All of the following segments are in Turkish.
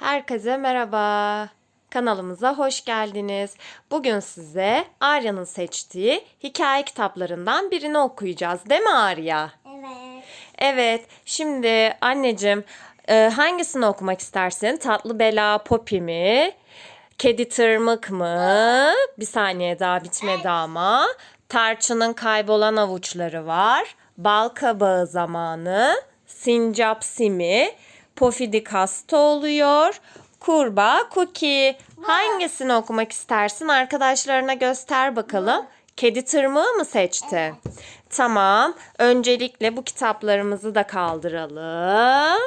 Herkese merhaba. Kanalımıza hoş geldiniz. Bugün size Arya'nın seçtiği hikaye kitaplarından birini okuyacağız. Değil mi Arya? Evet. Evet. Şimdi anneciğim e, hangisini okumak istersin? Tatlı Bela Poppy mi? Kedi Tırmık mı? Bir saniye daha bitmedi ama. Tarçının kaybolan avuçları var. Bal kabağı zamanı. Sincap Simi. Pofidik hasta oluyor. Kurbağa Cookie. Hangisini okumak istersin? Arkadaşlarına göster bakalım. Kedi tırmığı mı seçti? Tamam. Öncelikle bu kitaplarımızı da kaldıralım.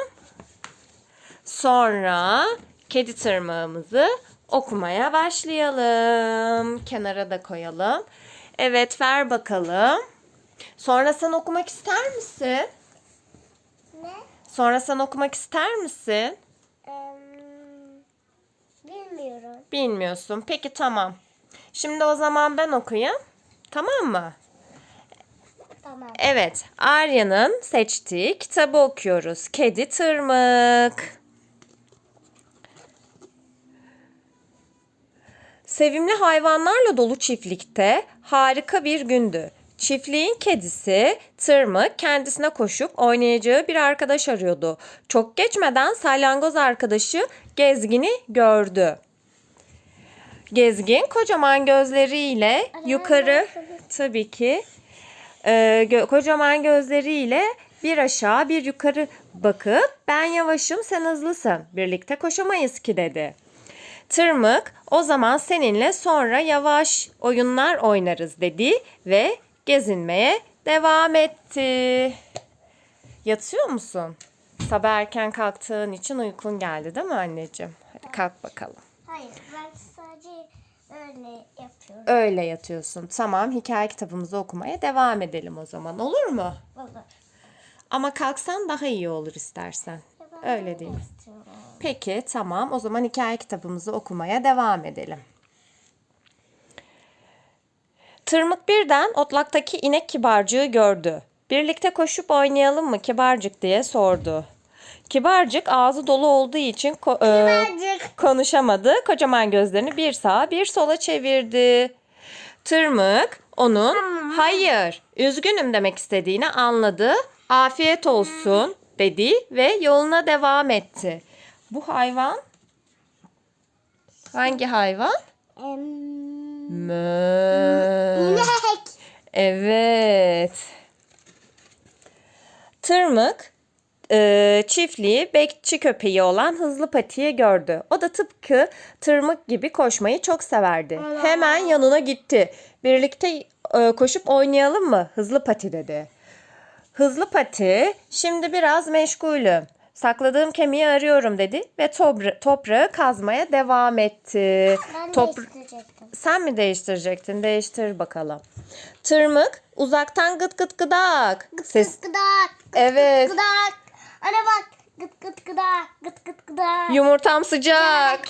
Sonra kedi tırmığımızı okumaya başlayalım. Kenara da koyalım. Evet ver bakalım. Sonra sen okumak ister misin? Ne? Sonra sen okumak ister misin? Bilmiyorum. Bilmiyorsun. Peki tamam. Şimdi o zaman ben okuyayım. Tamam mı? Tamam. Evet, Arya'nın seçtiği kitabı okuyoruz. Kedi Tırmık. Sevimli hayvanlarla dolu çiftlikte harika bir gündü. Çiftliğin kedisi Tırmık kendisine koşup oynayacağı bir arkadaş arıyordu. Çok geçmeden salyangoz arkadaşı Gezgin'i gördü. Gezgin kocaman gözleriyle yukarı tabii ki e, gö- kocaman gözleriyle bir aşağı bir yukarı bakıp ben yavaşım sen hızlısın birlikte koşamayız ki dedi. Tırmık o zaman seninle sonra yavaş oyunlar oynarız dedi ve gezinmeye devam etti. Yatıyor musun? Sabah erken kalktığın için uykun geldi değil mi anneciğim? Hadi kalk bakalım. Hayır ben sadece öyle yapıyorum. Öyle yatıyorsun. Tamam hikaye kitabımızı okumaya devam edelim o zaman olur mu? Olur. Ama kalksan daha iyi olur istersen. Öyle değil mi? Peki tamam o zaman hikaye kitabımızı okumaya devam edelim. Tırmık birden otlaktaki inek kibarcığı gördü. Birlikte koşup oynayalım mı kibarcık diye sordu. Kibarcık ağzı dolu olduğu için ko- e, konuşamadı. Kocaman gözlerini bir sağa bir sola çevirdi. Tırmık onun hayır üzgünüm demek istediğini anladı. Afiyet olsun dedi ve yoluna devam etti. Bu hayvan hangi hayvan? Mö. Evet. Tırmık e, çiftliği bekçi köpeği olan Hızlı Pati'yi gördü. O da tıpkı tırmık gibi koşmayı çok severdi. Hemen yanına gitti. Birlikte e, koşup oynayalım mı? Hızlı Pati dedi. Hızlı Pati şimdi biraz meşgulüm. Sakladığım kemiği arıyorum dedi ve topra- toprağı kazmaya devam etti. Ben Topra- değiştirecektim. sen mi değiştirecektin? Değiştir bakalım. Tırmık uzaktan gıt gıt gıdak. Ses Gıdak. Gıt Evet. Gıdak. Ana bak. Gıt gıt gıdak. Gıt gıt gıdak. yumurtam sıcak.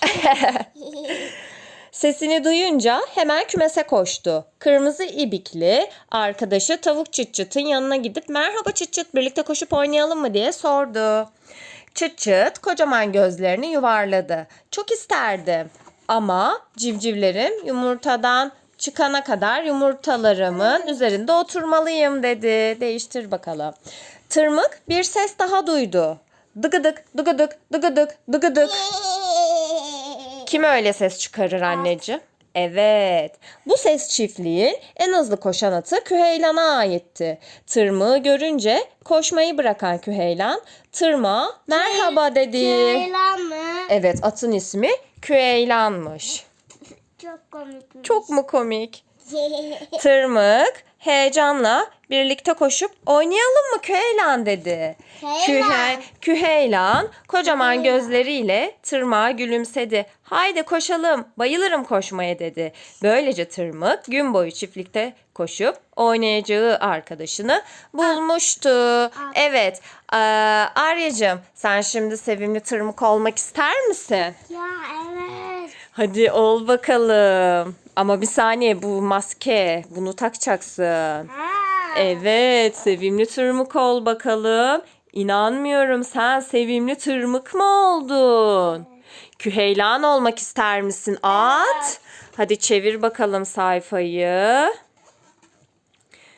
Sesini duyunca hemen kümese koştu. Kırmızı ibikli arkadaşı tavuk çıt çıtın yanına gidip merhaba çıt çıt birlikte koşup oynayalım mı diye sordu. Çıt çıt kocaman gözlerini yuvarladı. Çok isterdim ama civcivlerim yumurtadan çıkana kadar yumurtalarımın üzerinde oturmalıyım dedi. Değiştir bakalım. Tırmık bir ses daha duydu. Dıgıdık dıgıdık dıgıdık dıgıdık. Kim öyle ses çıkarır anneciğim? Evet. Bu ses çiftliğin en hızlı koşan atı Küheylan'a aitti. Tırmığı görünce koşmayı bırakan Küheylan tırmağa merhaba dedi. Ceylan mı? Evet atın ismi Küheylan'mış. Çok komik. Çok mu komik? Tırmık heyecanla birlikte koşup oynayalım mı Küheylan dedi. Küheylan. Kühe, Küheylan kocaman gözleriyle tırmığa gülümsedi. Haydi koşalım bayılırım koşmaya dedi. Böylece tırmık gün boyu çiftlikte koşup oynayacağı arkadaşını bulmuştu. Evet eee, Arya'cığım sen şimdi sevimli tırmık olmak ister misin? ya evet. Hadi ol bakalım. Ama bir saniye bu maske. Bunu takacaksın. Evet, sevimli tırmık ol bakalım. İnanmıyorum sen sevimli tırmık mı oldun? Küheylan olmak ister misin? At. Hadi çevir bakalım sayfayı.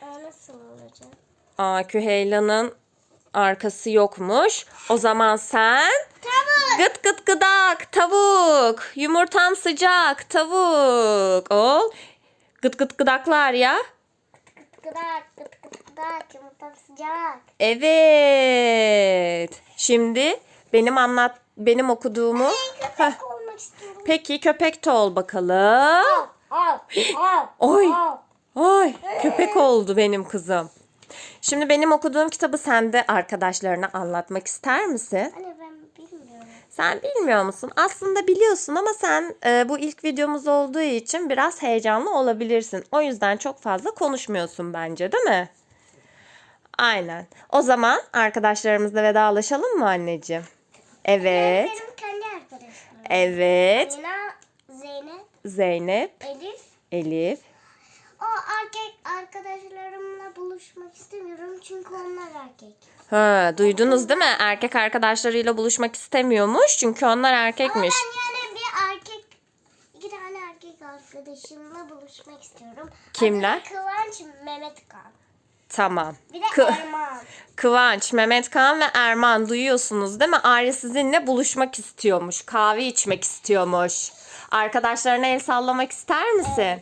Aa, nasıl olacak? Aa, Küheylan'ın arkası yokmuş. O zaman sen Tavuk. gıt gıt gıdak tavuk. Yumurtam sıcak tavuk. Ol. Gıt gıt gıdaklar ya. Gıt gıdak gıt gıt gıdak yumurtam sıcak. Evet. Şimdi benim anlat benim okuduğumu. Heh, Köpek olmak istiyorum. Peki köpek de ol bakalım. Al al. Oy. al. Ay köpek oldu benim kızım. Şimdi benim okuduğum kitabı sen de arkadaşlarına anlatmak ister misin? Anne ben bilmiyorum. Sen bilmiyor musun? Aslında biliyorsun ama sen e, bu ilk videomuz olduğu için biraz heyecanlı olabilirsin. O yüzden çok fazla konuşmuyorsun bence değil mi? Aynen. O zaman arkadaşlarımızla vedalaşalım mı anneciğim? Evet. Benim kendi arkadaşlarım. Evet. Zeynep, Zeynep, Elif. Elif. O erkek arkadaşlarımla buluşmak istemiyorum çünkü onlar erkek. Ha, duydunuz değil mi? Erkek arkadaşlarıyla buluşmak istemiyormuş çünkü onlar Ama erkekmiş. ben yani bir erkek, iki tane erkek arkadaşımla buluşmak istiyorum. Kimler? Adları Kıvanç, Mehmet Kan. Tamam. Bir de Kı- Erman. Kıvanç, Mehmet Kaan ve Erman duyuyorsunuz değil mi? Arya sizinle buluşmak istiyormuş. Kahve içmek istiyormuş. Arkadaşlarına el sallamak ister misin?